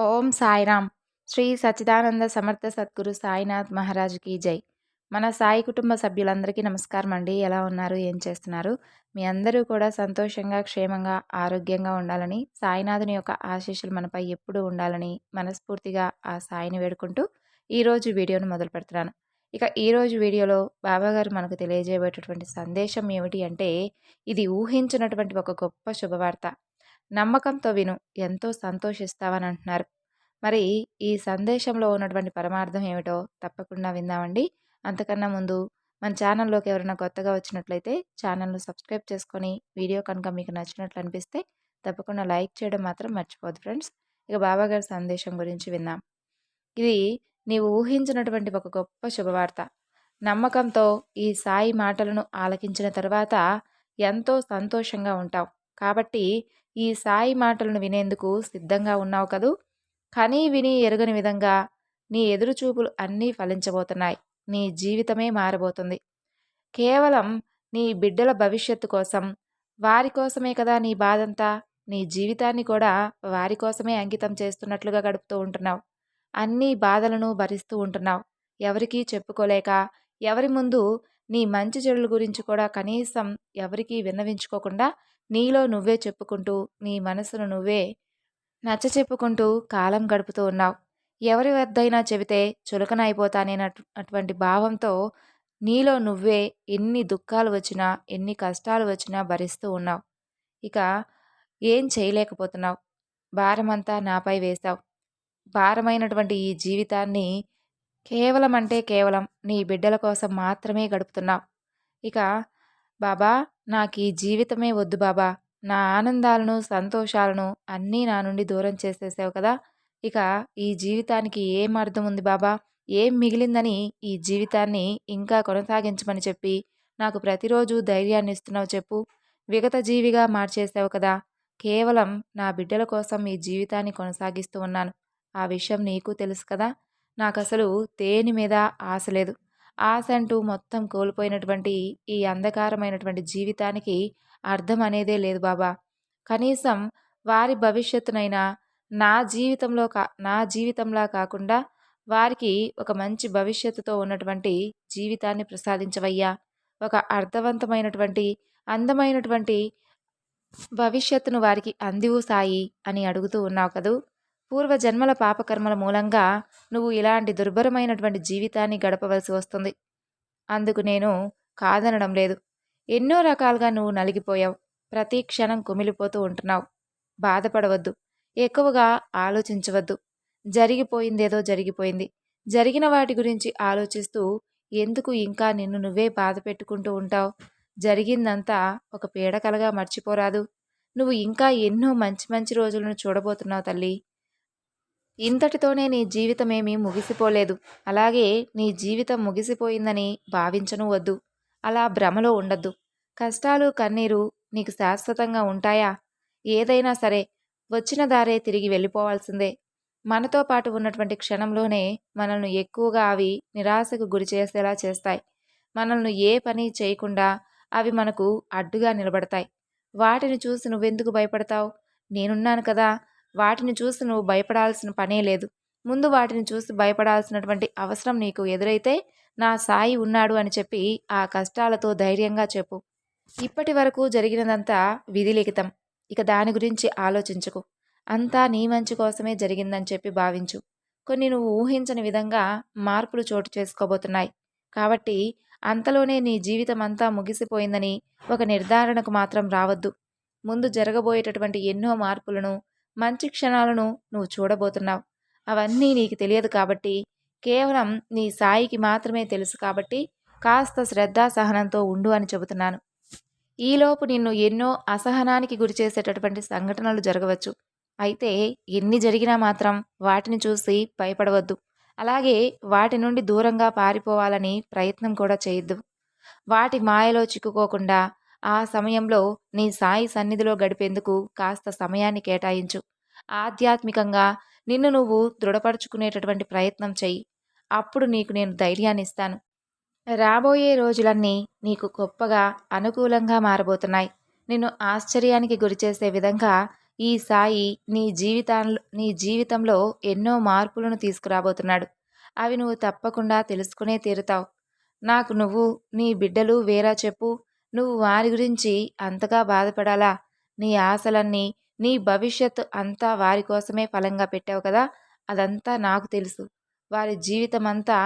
ఓం సాయిరామ్. శ్రీ సచ్చిదానంద సమర్థ సద్గురు సాయినాథ్ మహారాజ్కి జై. మన సాయి కుటుంబ సభ్యులందరికీ నమస్కారం అండి. ఎలా ఉన్నారు? ఏం చేస్తున్నారు? మీ అందరూ కూడా సంతోషంగా క్షేమంగా ఆరోగ్యంగా ఉండాలని సాయినాథుని యొక్క ఆశీస్సులు మనపై ఎప్పుడూ ఉండాలని మనస్ఫూర్తిగా ఆ సాయిని వేడుకుంటూ ఈరోజు వీడియోను మొదలు పెడుతున్నాను. ఇక ఈరోజు వీడియోలో బాబాగారు మనకు తెలియజేయబోయేటటువంటి సందేశం ఏమిటి అంటే ఇది ఊహించినటువంటి ఒక గొప్ప శుభవార్త. నమ్మకంతో విను ఎంతో సంతోషిస్తావని అంటున్నారు మరి ఈ సందేశంలో ఉన్నటువంటి పరమార్థం ఏమిటో తప్పకుండా విందామండి. అంతకన్నా ముందు మన ఛానల్లోకి ఎవరైనా కొత్తగా వచ్చినట్లయితే ఛానల్ను సబ్స్క్రైబ్ చేసుకొని వీడియో కనుక మీకు నచ్చినట్లు అనిపిస్తే తప్పకుండా లైక్ చేయడం మాత్రం మర్చిపోదు ఫ్రెండ్స్. ఇక బాబాగారి సందేశం గురించి విందాం. ఇది నీవు ఊహించినటువంటి ఒక గొప్ప శుభవార్త. నమ్మకంతో ఈ సాయి మాటలను ఆలకించిన తర్వాత ఎంతో సంతోషంగా ఉంటావు. కాబట్టి ఈ సాయి మాటలను వినేందుకు సిద్ధంగా ఉన్నావు కదూ? కనీ విని ఎరుగని విధంగా నీ ఎదురుచూపులు అన్నీ ఫలించబోతున్నాయి. నీ జీవితమే మారబోతుంది. కేవలం నీ బిడ్డల భవిష్యత్తు కోసం వారి కోసమే కదా నీ బాధంతా? నీ జీవితాన్ని కూడా వారి కోసమే అంకితం చేస్తున్నట్లుగా గడుపుతూ ఉంటున్నావు. అన్ని బాధలను భరిస్తూ ఉంటున్నావు. ఎవరికీ చెప్పుకోలేక ఎవరి ముందు నీ మంచి చెడుల గురించి కూడా కనీసం ఎవరికీ విన్నవించుకోకుండా నీలో నువ్వే చెప్పుకుంటూ నీ మనసును నువ్వే నచ్చ చెప్పుకుంటూ కాలం గడుపుతూ ఉన్నావు. ఎవరి వద్దైనా చెబితే చులకన అటువంటి భావంతో నీలో నువ్వే ఎన్ని దుఃఖాలు వచ్చినా ఎన్ని కష్టాలు వచ్చినా భరిస్తూ ఉన్నావు. ఇక ఏం చేయలేకపోతున్నావు? భారమంతా నాపై వేశావు. భారమైనటువంటి ఈ జీవితాన్ని కేవలం అంటే కేవలం నీ బిడ్డల కోసం మాత్రమే గడుపుతున్నావు. ఇక బాబా నాకు ఈ జీవితమే వద్దు బాబా. నా ఆనందాలను సంతోషాలను అన్నీ నా నుండి దూరం చేసేసావు కదా. ఇక ఈ జీవితానికి ఏం అర్థం ఉంది బాబా? ఏం మిగిలిందని ఈ జీవితాన్ని ఇంకా కొనసాగించమని చెప్పి నాకు ప్రతిరోజు ధైర్యాన్ని ఇస్తున్నావు చెప్పు. విగత జీవిగా మార్చేసావు కదా. కేవలం నా బిడ్డల కోసం ఈ జీవితాన్ని కొనసాగిస్తూ ఉన్నాను. ఆ విషయం నీకు తెలుసు కదా. నాకు అసలు దేని మీద ఆశ లేదు. ఆశ అంటూ మొత్తం కోల్పోయినటువంటి ఈ అంధకారమైనటువంటి జీవితానికి అర్థం అనేదే లేదు బాబా. కనీసం వారి భవిష్యత్తునైనా నా జీవితంలో కా నా జీవితంలా కాకుండా వారికి ఒక మంచి భవిష్యత్తుతో ఉన్నటువంటి జీవితాన్ని ప్రసాదించవయ్యా. ఒక అర్థవంతమైనటువంటి అందమైనటువంటి భవిష్యత్తును వారికి అందివు సాయి అని అడుగుతూ ఉన్నావు కదూ. పూర్వజన్మల పాపకర్మల మూలంగా నువ్వు ఇలాంటి దుర్భరమైనటువంటి జీవితాన్ని గడపవలసి వస్తుంది. అందుకు నేను కాదనడం లేదు. ఎన్నో రకాలుగా నువ్వు నలిగిపోయావు. ప్రతి క్షణం కుమిలిపోతూ ఉంటున్నావు. బాధపడవద్దు. ఎక్కువగా ఆలోచించవద్దు. జరిగిపోయిందేదో జరిగిపోయింది. జరిగిన వాటి గురించి ఆలోచిస్తూ ఎందుకు ఇంకా నిన్ను నువ్వే బాధ పెట్టుకుంటూ ఉంటావు? జరిగిందంతా ఒక పీడకలగా మర్చిపోరాదు. నువ్వు ఇంకా ఎన్నో మంచి మంచి రోజులను చూడబోతున్నావు తల్లి. ఇంతటితోనే నీ జీవితమేమీ ముగిసిపోలేదు. అలాగే నీ జీవితం ముగిసిపోయిందని భావించను వద్దు. అలా భ్రమలో ఉండద్దు. కష్టాలు కన్నీరు నీకు శాశ్వతంగా ఉంటాయా? ఏదైనా సరే వచ్చిన దారే తిరిగి వెళ్ళిపోవాల్సిందే. మనతో పాటు ఉన్నటువంటి క్షణంలోనే మనల్ని ఎక్కువగా అవి నిరాశకు గురి చేసేలా చేస్తాయి. మనల్ని ఏ పని చేయకుండా అవి మనకు అడ్డుగా నిలబడతాయి. వాటిని చూసి నువ్వెందుకు భయపడతావు? నేనున్నాను కదా. వాటిని చూసి నువ్వు భయపడాల్సిన పనే లేదు. ముందు వాటిని చూసి భయపడాల్సినటువంటి అవసరం నీకు ఎదురైతే నా సాయి ఉన్నాడు అని చెప్పి ఆ కష్టాలతో ధైర్యంగా చెప్పు. ఇప్పటి వరకు జరిగినదంతా విధిలిఖితం. ఇక దాని గురించి ఆలోచించకు. అంతా నీ మంచి కోసమే జరిగిందని చెప్పి భావించు. కొన్ని నువ్వు ఊహించని విధంగా మార్పులు చోటు చేసుకోబోతున్నాయి. కాబట్టి అంతలోనే నీ జీవితం అంతా ముగిసిపోయిందని ఒక నిర్ధారణకు మాత్రం రావద్దు. ముందు జరగబోయేటటువంటి ఎన్నో మార్పులను మంచి క్షణాలను నువ్వు చూడబోతున్నావు. అవన్నీ నీకు తెలియదు కాబట్టి కేవలం నీ సాయికి మాత్రమే తెలుసు కాబట్టి కాస్త శ్రద్ధా సహనంతో ఉండు అని చెబుతున్నాను. ఈలోపు నిన్ను ఎన్నో అసహనానికి గురి చేసేటటువంటి సంఘటనలు జరగవచ్చు. అయితే ఎన్ని జరిగినా మాత్రం వాటిని చూసి భయపడవద్దు. అలాగే వాటి నుండి దూరంగా పారిపోవాలని ప్రయత్నం కూడా చేయొద్దు. వాటి మాయలో చిక్కుకోకుండా ఆ సమయంలో నీ సాయి సన్నిధిలో గడిపేందుకు కాస్త సమయాన్ని కేటాయించు. ఆధ్యాత్మికంగా నిన్ను నువ్వు దృఢపరుచుకునేటటువంటి ప్రయత్నం చెయ్యి. అప్పుడు నీకు నేను ధైర్యాన్ని ఇస్తాను. రాబోయే రోజులన్నీ నీకు గొప్పగా అనుకూలంగా మారబోతున్నాయి. నిన్ను ఆశ్చర్యానికి గురిచేసే విధంగా ఈ సాయి నీ జీవితాల్లో నీ జీవితంలో ఎన్నో మార్పులను తీసుకురాబోతున్నాడు. అవి నువ్వు తప్పకుండా తెలుసుకునే తీరుతావు. నాకు నువ్వు నీ బిడ్డలు వేరా చెప్పు నువ్వు వారి గురించి అంతగా బాధపడాలా? నీ ఆశలన్నీ నీ భవిష్యత్తు అంతా వారి కోసమే ఫలంగా పెట్టావు కదా? అదంతా నాకు తెలుసు. వారి జీవితం అంతా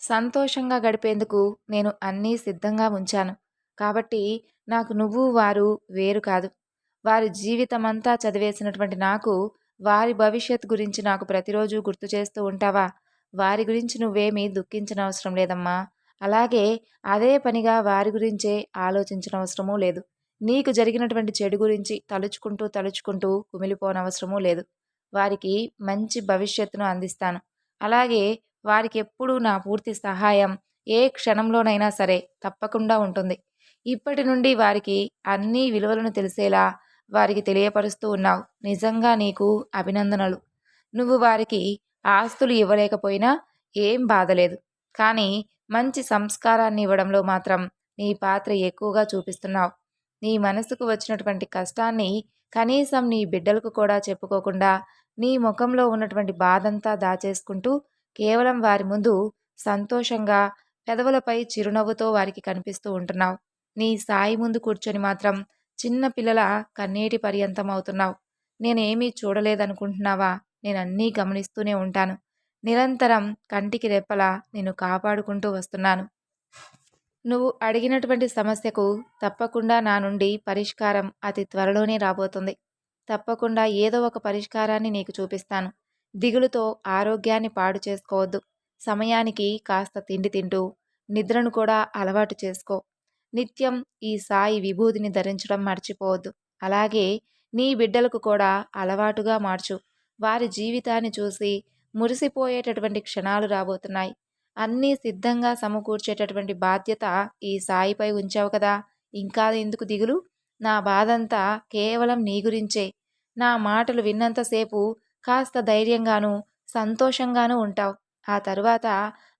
సంతోషంగా గడిపేందుకు నేను అన్నీ సిద్ధంగా ఉంచాను. కాబట్టి నాకు నువ్వు వారు వేరు కాదు. వారి జీవితం అంతా చదివేసినటువంటి నాకు వారి భవిష్యత్ గురించి నాకు ప్రతిరోజు గుర్తు చేస్తూ ఉంటావా? వారి గురించి నువ్వేమీ దుఃఖించనవసరం లేదమ్మా. అలాగే అదే పనిగా వారి గురించే ఆలోచించిన అవసరమూ లేదు. నీకు జరిగినటువంటి చెడు గురించి తలుచుకుంటూ తలుచుకుంటూ కుమిలిపోనవసరమూ లేదు. వారికి మంచి భవిష్యత్తును అందిస్తాను. అలాగే వారికి ఎప్పుడూ నా పూర్తి సహాయం ఏ క్షణంలోనైనా సరే తప్పకుండా ఉంటుంది. ఇప్పటి నుండి వారికి అన్ని విలువలను తెలిసేలా వారికి తెలియపరుస్తూ ఉన్నావు. నిజంగా నీకు అభినందనలు. నువ్వు వారికి ఆస్తులు ఇవ్వలేకపోయినా ఏం బాధలేదు కానీ మంచి సంస్కారాన్ని ఇవ్వడంలో మాత్రం నీ పాత్ర ఎక్కువగా చూపిస్తున్నావు. నీ మనసుకు వచ్చినటువంటి కష్టాన్ని కనీసం నీ బిడ్డలకు కూడా చెప్పుకోకుండా నీ ముఖంలో ఉన్నటువంటి బాధంతా దాచేసుకుంటూ కేవలం వారి ముందు సంతోషంగా పెదవులపై చిరునవ్వుతో వారికి కనిపిస్తూ ఉంటున్నావు. నీ సాయి ముందు కూర్చొని మాత్రం చిన్న పిల్లల కన్నీటి పర్యంతం అవుతున్నావు నేనేమీ చూడలేదనుకుంటున్నావా? నేను అన్నీ గమనిస్తూనే ఉంటాను. నిరంతరం కంటికి రెప్పలా నేను కాపాడుకుంటూ వస్తున్నాను. నువ్వు అడిగినటువంటి సమస్యకు తప్పకుండా నా నుండి పరిష్కారం అతి త్వరలోనే రాబోతుంది. తప్పకుండా ఏదో ఒక పరిష్కారాన్ని నీకు చూపిస్తాను. దిగులుతో ఆరోగ్యాన్ని పాడు చేసుకోవద్దు. సమయానికి కాస్త తిండి తింటూ నిద్రను కూడా అలవాటు చేసుకో. నిత్యం ఈ సాయి విభూతిని ధరించడం మర్చిపోవద్దు. అలాగే నీ బిడ్డలకు కూడా అలవాటుగా మార్చు. వారి జీవితాన్ని చూసి మురిసిపోయేటటువంటి క్షణాలు రాబోతున్నాయి. అన్నీ సిద్ధంగా సమకూర్చేటటువంటి బాధ్యత ఈ సాయిపై ఉంచావు కదా. ఇంకా ఎందుకు దిగులు? నా బాధంతా కేవలం నీ గురించే. నా మాటలు విన్నంతసేపు కాస్త ధైర్యంగాను సంతోషంగాను ఉంటావు. ఆ తరువాత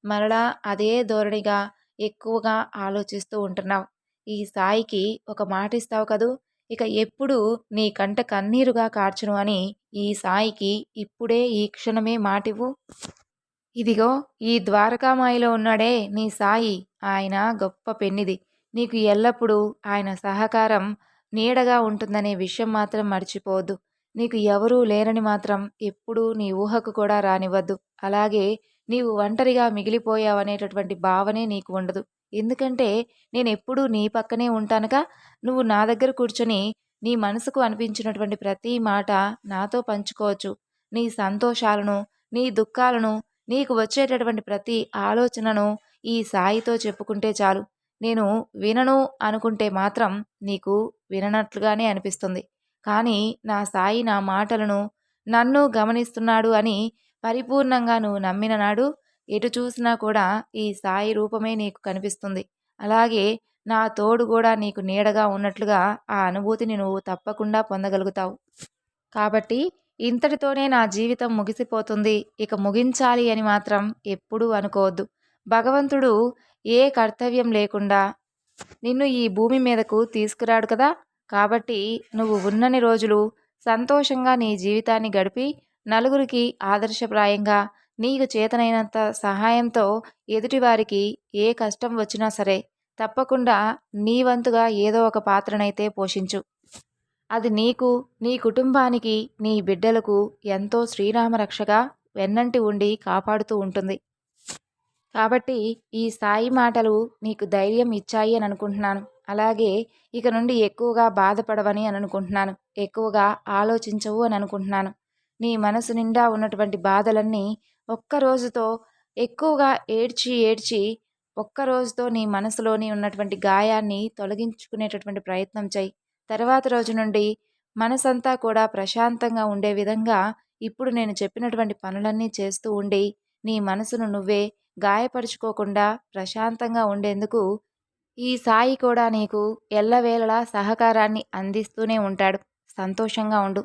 మరలా అదే ధోరణిగా ఎక్కువగా ఆలోచిస్తూ ఉంటున్నావు. ఈ సాయికి ఒక మాట ఇస్తావు కదూ? ఇక ఎప్పుడు నీ కంట కన్నీరుగా కార్చును అని ఈ సాయికి ఇప్పుడే ఈ క్షణమే మాటివు ఇదిగో ఈ ద్వారకామాయిలో ఉన్నాడే నీ సాయి. ఆయన గొప్ప పెన్నిది. నీకు ఎల్లప్పుడూ ఆయన సహకారం నీడగా ఉంటుందనే విషయం మాత్రం మర్చిపోవద్దు. నీకు ఎవరూ లేరని మాత్రం ఎప్పుడూ నీ ఊహకు కూడా రానివ్వద్దు. అలాగే నీవు ఒంటరిగా మిగిలిపోయావనేటటువంటి భావనే నీకు ఉండదు. ఎందుకంటే నేను ఎప్పుడూ నీ పక్కనే ఉంటానుగా. నువ్వు నా దగ్గర కూర్చొని నీ మనసుకు అనిపించినటువంటి ప్రతి మాట నాతో పంచుకోవచ్చు. నీ సంతోషాలను నీ దుఃఖాలను నీకు వచ్చేటటువంటి ప్రతి ఆలోచనను ఈ సాయితో చెప్పుకుంటే చాలు. నేను వినను అనుకుంటే మాత్రం నీకు విననట్లుగానే అనిపిస్తుంది. కానీ నా సాయి నా మాటలను నన్ను గమనిస్తున్నాడు అని పరిపూర్ణంగా నువ్వు నమ్మిన నాడు ఎటు చూసినా కూడా ఈ సాయి రూపమే నీకు కనిపిస్తుంది. అలాగే నా తోడు కూడా నీకు నీడగా ఉన్నట్లుగా ఆ అనుభూతిని నువ్వు తప్పకుండా పొందగలుగుతావు. కాబట్టి ఇంతటితోనే నా జీవితం ముగిసిపోతుంది. ఇక ముగించాలి అని మాత్రం ఎప్పుడూ అనుకోవద్దు. భగవంతుడు ఏ కర్తవ్యం లేకుండా నిన్ను ఈ భూమి మీదకు తీసుకురాడు కదా! కాబట్టి నువ్వు ఉన్నని రోజులు సంతోషంగా నీ జీవితాన్ని గడిపి నలుగురికి ఆదర్శప్రాయంగా నీకు చేతనైనంత సహాయంతో ఎదుటివారికి ఏ కష్టం వచ్చినా సరే తప్పకుండా నీ వంతుగా ఏదో ఒక పాత్రనైతే పోషించు. అది నీకు నీ కుటుంబానికి నీ బిడ్డలకు ఎంతో శ్రీరామరక్షగా వెన్నంటి ఉండి కాపాడుతూ ఉంటుంది. కాబట్టి ఈ సాయి మాటలు నీకు ధైర్యం ఇచ్చాయి అని అనుకుంటున్నాను. అలాగే ఇక నుండి ఎక్కువగా బాధపడవని అని అనుకుంటున్నాను. ఎక్కువగా ఆలోచించవు అని అనుకుంటున్నాను. నీ మనసు నిండా ఉన్నటువంటి బాధలన్నీ ఒక్క రోజుతో ఎక్కువగా ఏడ్చి ఏడ్చి ఒక్క రోజుతో నీ మనసులోని ఉన్నటువంటి గాయాన్ని తొలగించుకునేటటువంటి ప్రయత్నం చేయి. తర్వాత రోజు నుండి మనసంతా కూడా ప్రశాంతంగా ఉండే విధంగా ఇప్పుడు నేను చెప్పినటువంటి పనులన్నీ చేస్తూ ఉండి నీ మనసును నువ్వే గాయపరుచుకోకుండా ప్రశాంతంగా ఉండేందుకు ఈ సాయి కూడా నీకు ఎల్లవేళలా సహకారాన్ని అందిస్తూనే ఉంటాడు. సంతోషంగా ఉండు.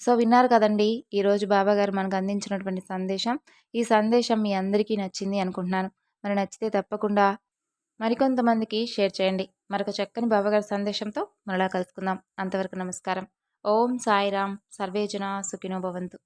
సో విన్నారు కదండి ఈరోజు బాబాగారు మనకు అందించినటువంటి సందేశం. ఈ సందేశం మీ అందరికీ నచ్చింది అనుకుంటున్నాను. మరి నచ్చితే తప్పకుండా మరికొంతమందికి షేర్ చేయండి. మరొక చక్కని బాబాగారి సందేశంతో మరలా కలుసుకుందాం. అంతవరకు నమస్కారం. ఓం సాయిరామ్ సర్వేజన సుఖినో భవంతు.